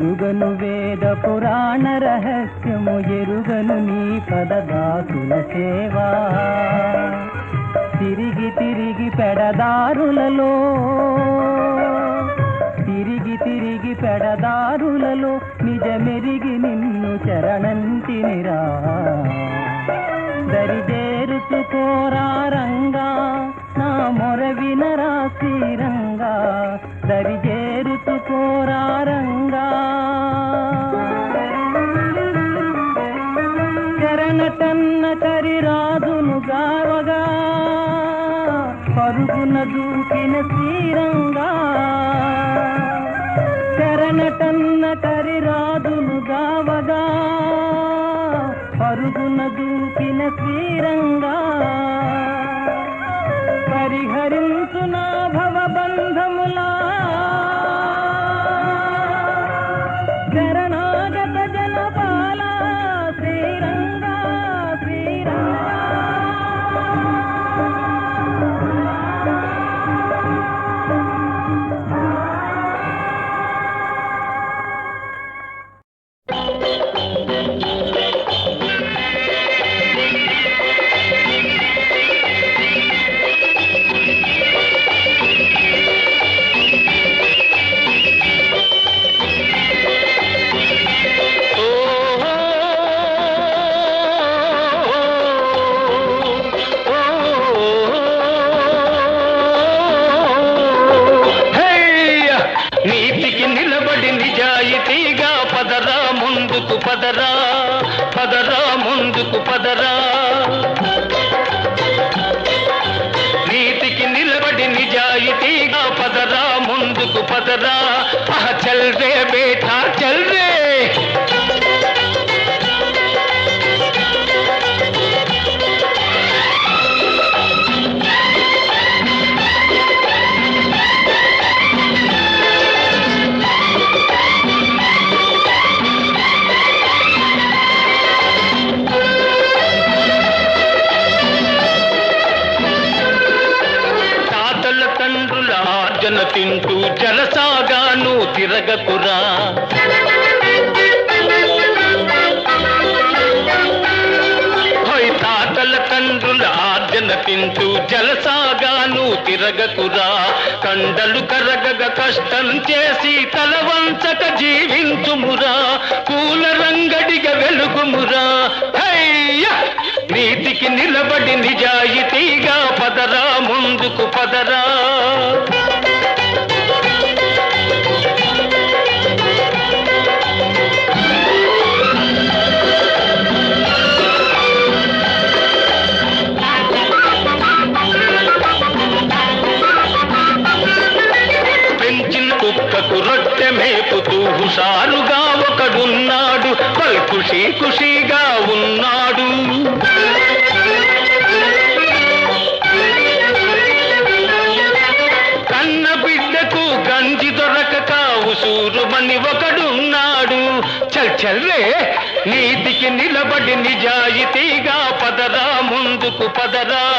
ఎరుగను వేద పురాణ రహస్యము ఎరుగను నీ పదదాసుల సేవా. తిరిగి తిరిగి పెడదారులలో తిరిగి తిరిగి పెడదారులలో నిజమెరిగి నిన్ను చరణంతి నిరా. దరిదేరుచుకోరా రంగా నా మొర వినరా శ్రీరంగా దరిజేరుచుకోరా పోరారంగా. చరణటన్న కరిరాజును గావగా పరుగున దూకిన శ్రీరంగా. చరణటన్న కరిరాజును గావగా పరుగున దూకిన శ్రీరంగా. పరిహరించు నా భవబంధములా ముందుకు పదరా ఆహ చల్ కండలు కరగగ కష్టం చేసి తలవంచక జీవించుమురా. పూల రంగడిగ వెలుగుమురా. హయ్య! నీతికి నిలబడి నిజాయితీగా పదరా ముందుకు పదరా. ముందుకు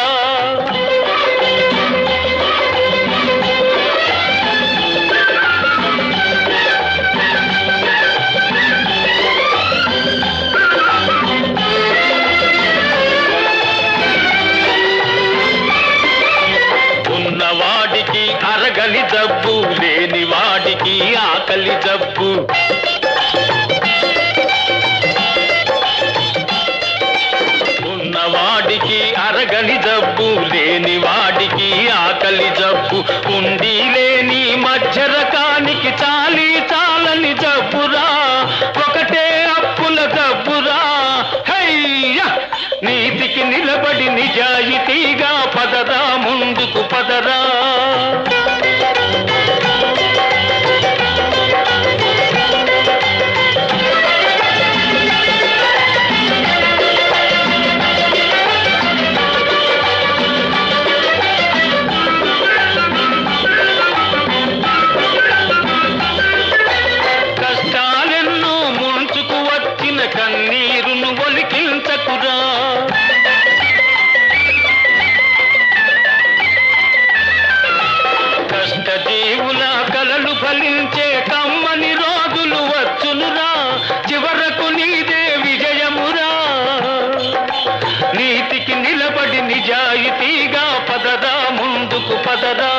పదరా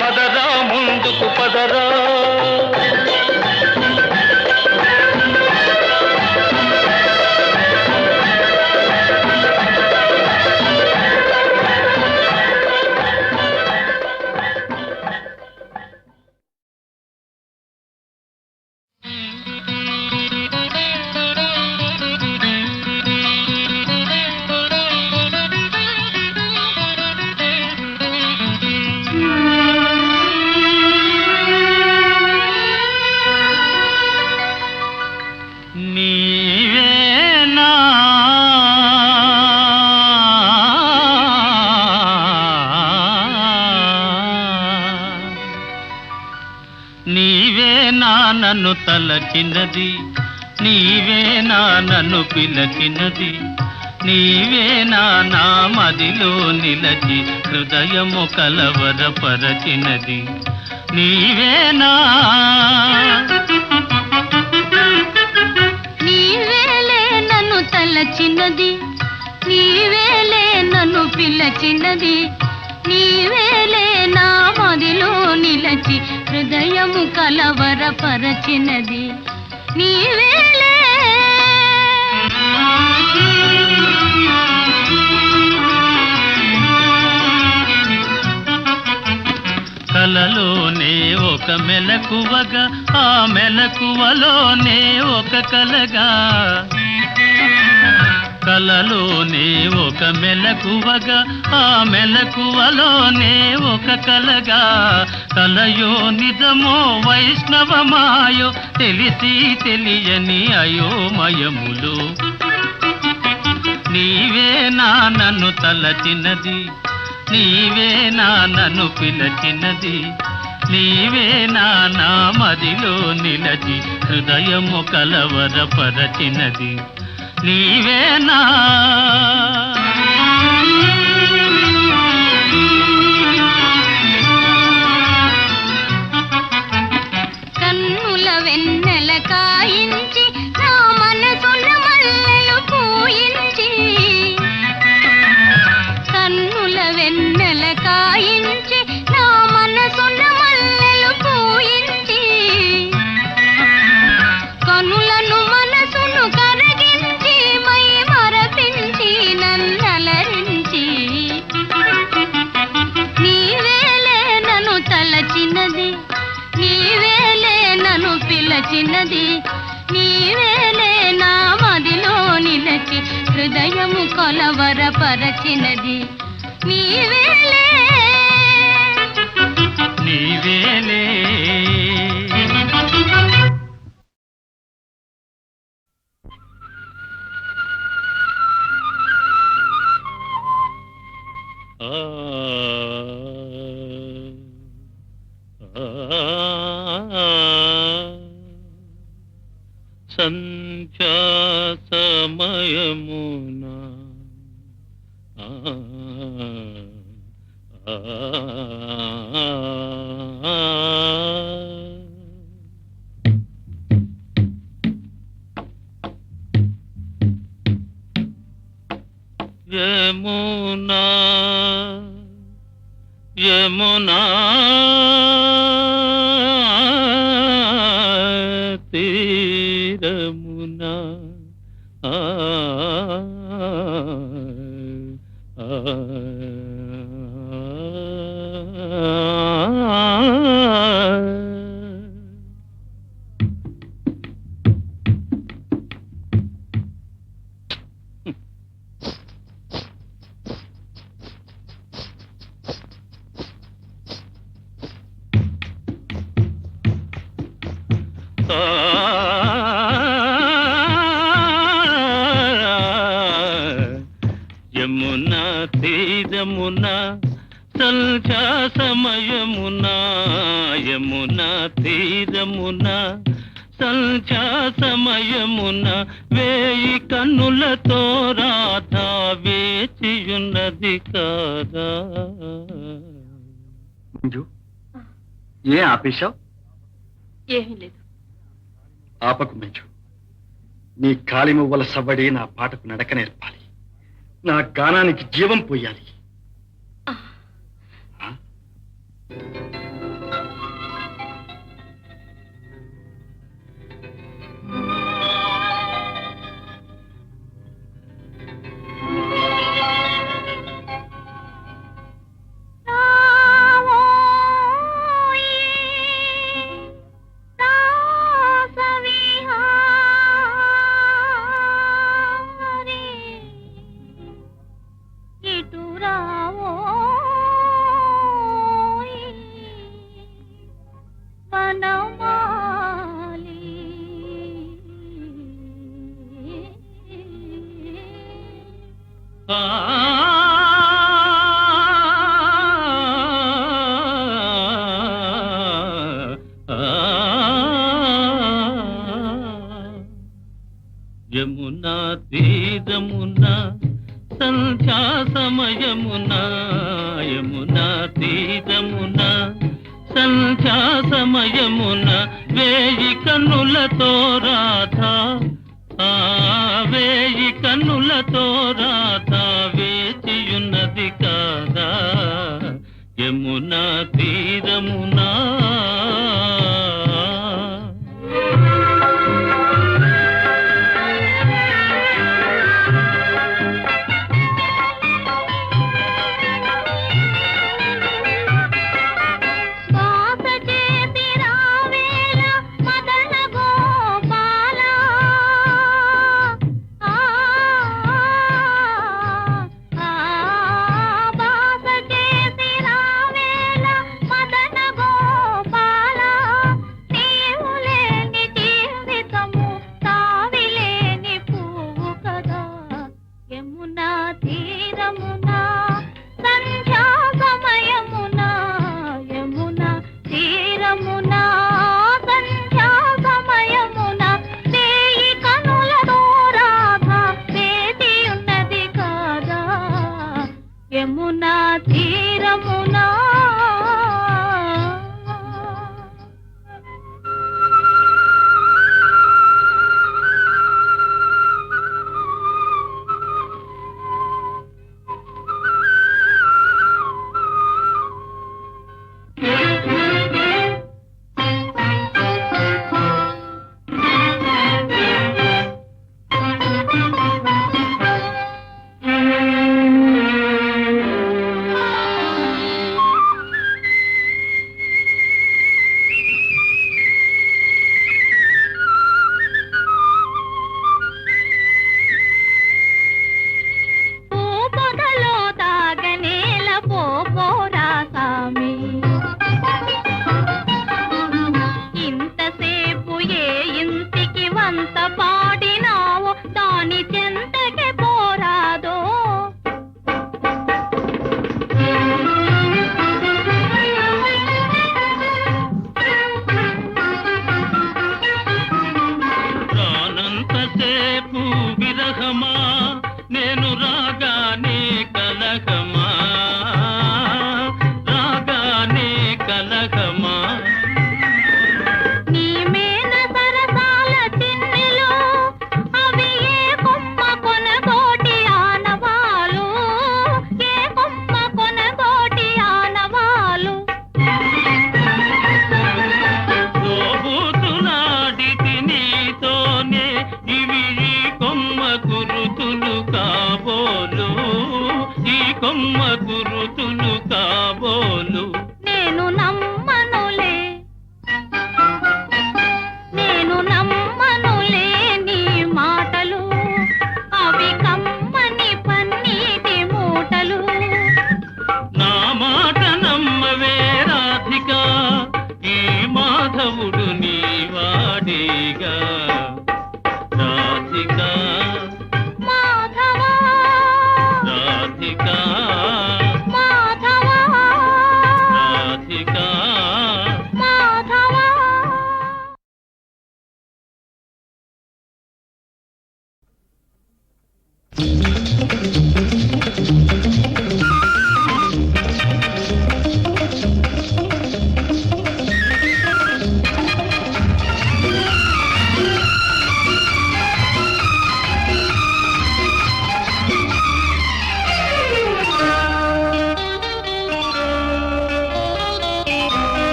పదరా ముందుకు పదరా. నన్ను తలచినది నీవేనా నన్ను పిలచినది నీవేనా నా మదిలో నిలచి హృదయము కలవరపరచినది. నీవేనా నీవేలే నన్ను తలచినది నీవేలే నన్ను పిలచినది నీవేలే నా మదిలో నిలచి హృదయము కలవరపరచినది నీవేలే కలలోనే ఒక మెలకువగా ఆ మెలకువలోనే ఒక కలగా. కలలోనే ఒక మెలకువగా ఆ మెలకువలోనే ఒక కలగా. కలయో నిజమో వైష్ణవమాయో తెలిసి తెలియని అయోమయములు. నీవే నా నన్ను తలచినది నీవే నా నన్ను పిలచినది నీవే నా నా మదిలో నిలచి హృదయము కలవరపరచినది. నీవే నా హృదయము కొలవరపరచినది. నీవేలే నీవేలే ఆ సంధ్యా సమయమున యమునా యమునా. యమున తీరమున సంధ్యా సమయమున యమున తీరమున సంధ్యా సమయమున వేయి కన్నులతో రాధా వేచియున్నది కాదా? మంజు ఏ ఆపేశావు? ఏమీ లేదు. ఆపకు మంజు నీ కాలి మువ్వల సవ్వడి నా పాటకు నడక నేర్పాలి. నా గానానికి జీవం పోయాలి. యమున తీరమున సంధ్యా సమయమున యమున తీరమున సంధ్యా సమయమున వేయి కన్నులతో రాధా వేయి కన్నులతో రాధా వేచియున్నది కాదా యమున తీరమున ಅಂತ ಪಾ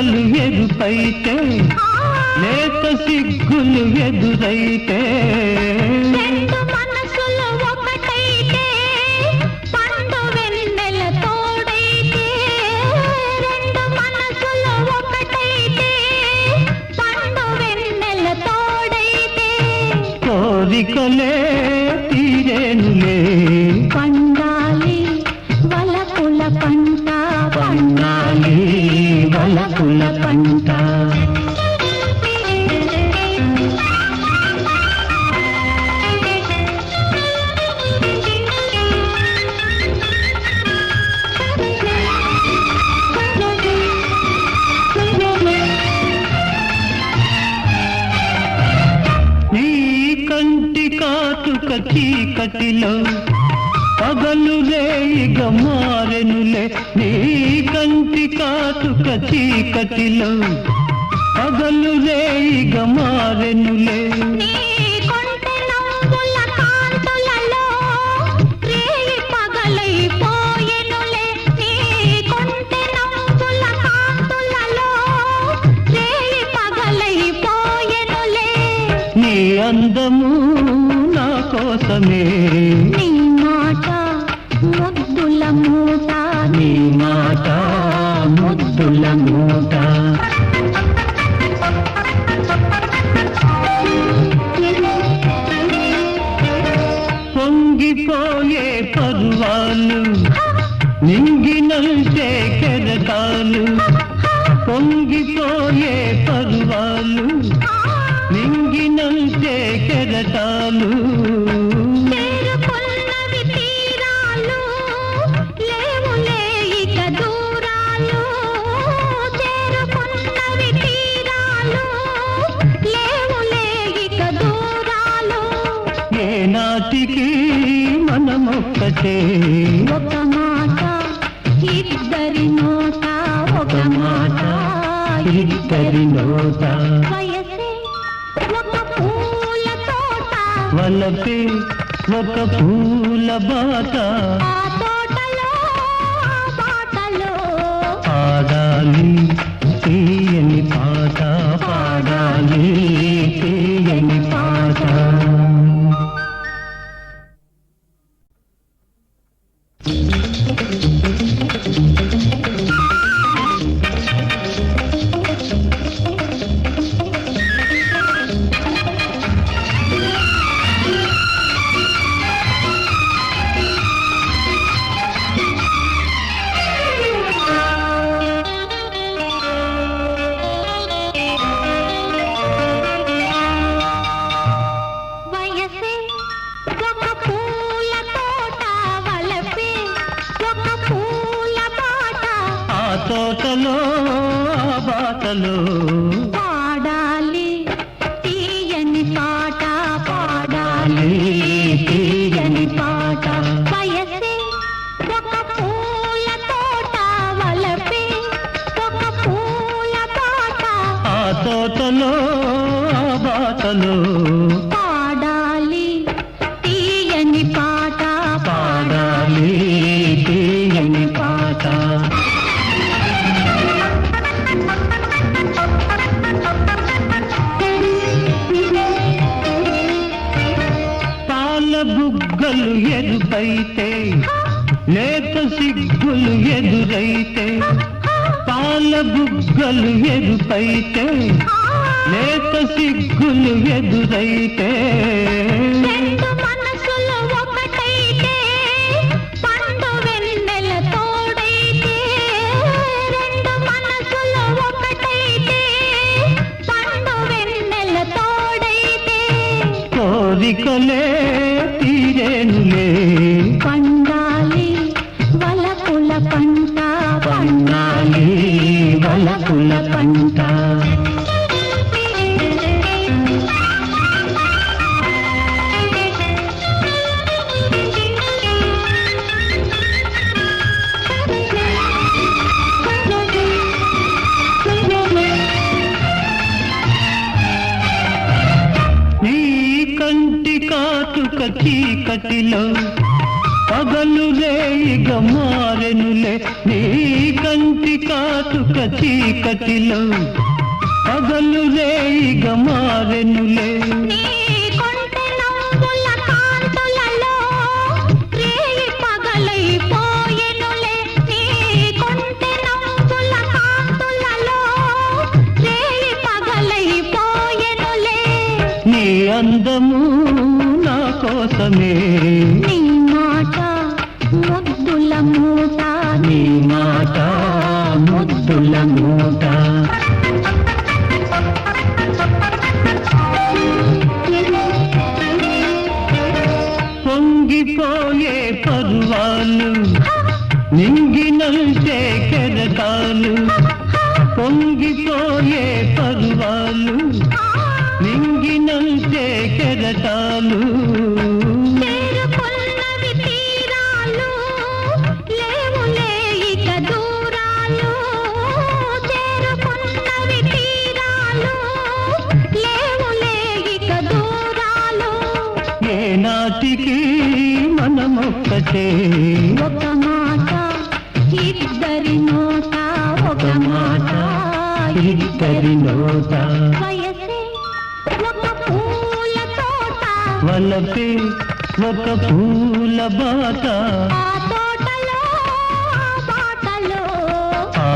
బుగ్గలు ఎరుపైతే లేత సిగ్గులు ఎదురైతే. రెండు కాటుక చీకటిలో పగలు రేయిగ మారెనులే నీ కంటి కాటుక చీకటిలో పగలు రేయిగ మారెనులే. అందము కోసమే. నీ మాట ముద్దుల మూట. నీ మాట ముద్దుల మూట. పొంగిపోయే పర్వాలు నింగినంటే కెరటాలు. పొంగిపోయే పర్వాలు నింగినంటే కెరటాలు. మనమొక్కటే ఒక మాట ఇద్దరి నోట ఒక మాట ఇద్దరి నోట. వలపే ఒక పూల బాట. పాడాలి తీయని పాట పాడాలి. బుగ్గలు ఎరుపైతే లేత సిగ్గులు ఎదురైతే పాల బుగ్గలు ఎరుపైతే లేత సిగ్గులు ఎదురైతే. పండాలి వలపుల పంట. నీ కంటి కాటుక చీకటిలో పగలు రేయిగ మారెనులే. నీ కంటి కాటుక చీకటిలో. పగలు రేయిగ మారెనులే. నీ కొంటె నవ్వుల వాళ్ళు నింగినంటే కెరటాలు పొంగిపోయే పర్వాలు నింగినంటే కెరటాలు మనమొక్కటే ఒక మాట ఇద్దరి నోట ఒక మాట ఇద్దరి నోట. వలపే ఒక పూల బాట. ఆ